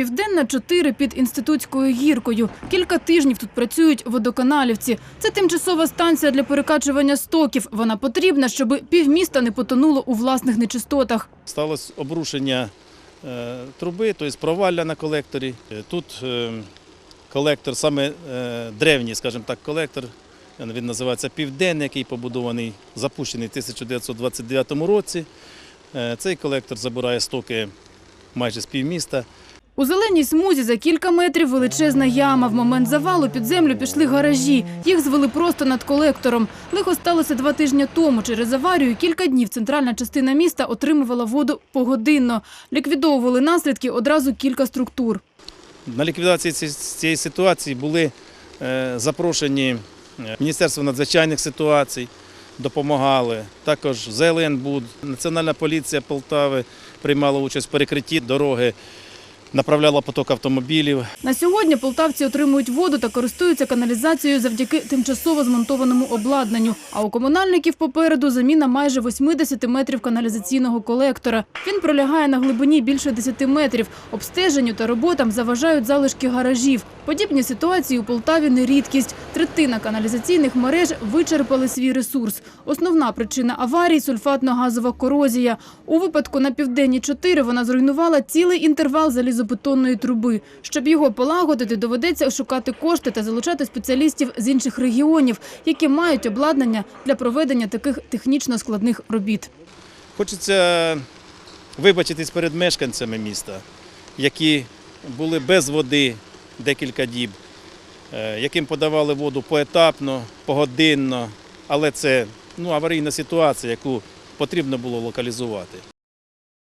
Південна 4 під інститутською гіркою. Кілька тижнів тут працюють водоканалівці. Це тимчасова станція для перекачування стоків. Вона потрібна, щоб півміста не потонуло у власних нечистотах. Сталося обрушення е, труби, тобто провалля на колекторі. Е, Тут е, колектор, саме древній, скажімо так, колектор, він називається Південний, який побудований, запущений в 1929 році. Цей колектор забирає стоки майже з півміста. У зеленій смузі за кілька метрів величезна яма. В момент завалу під землю пішли гаражі. Їх звели просто над колектором. Лихо сталося два тижні тому. Через аварію кілька днів центральна частина міста отримувала воду погодинно. Ліквідовували наслідки одразу кілька структур. На ліквідації цієї ситуації були е, запрошені е, Міністерство надзвичайних ситуацій, допомагали. Також ЗЛНБУД, Національна поліція Полтави приймала участь в перекритті дороги, направляла поток автомобілів. На сьогодні полтавці отримують воду та користуються каналізацією завдяки тимчасово змонтованому обладнанню. А у комунальників попереду заміна майже 80 метрів каналізаційного колектора. Він пролягає на глибині більше 10 метрів. Обстеженню та роботам заважають залишки гаражів. Подібні ситуації у Полтаві не рідкість. Третина каналізаційних мереж вичерпали свій ресурс. Основна причина аварії – сульфатно-газова корозія. У випадку на Південній 4 вона зруйнувала цілий інтервал залізобетонної труби. Щоб його полагодити, доведеться шукати кошти та залучати спеціалістів з інших регіонів, які мають обладнання для проведення таких технічно складних робіт. Хочеться вибачитись перед мешканцями міста, які були без води декілька діб, е, яким подавали воду поетапно, погодинно, але це ну, аварійна ситуація, яку потрібно було локалізувати.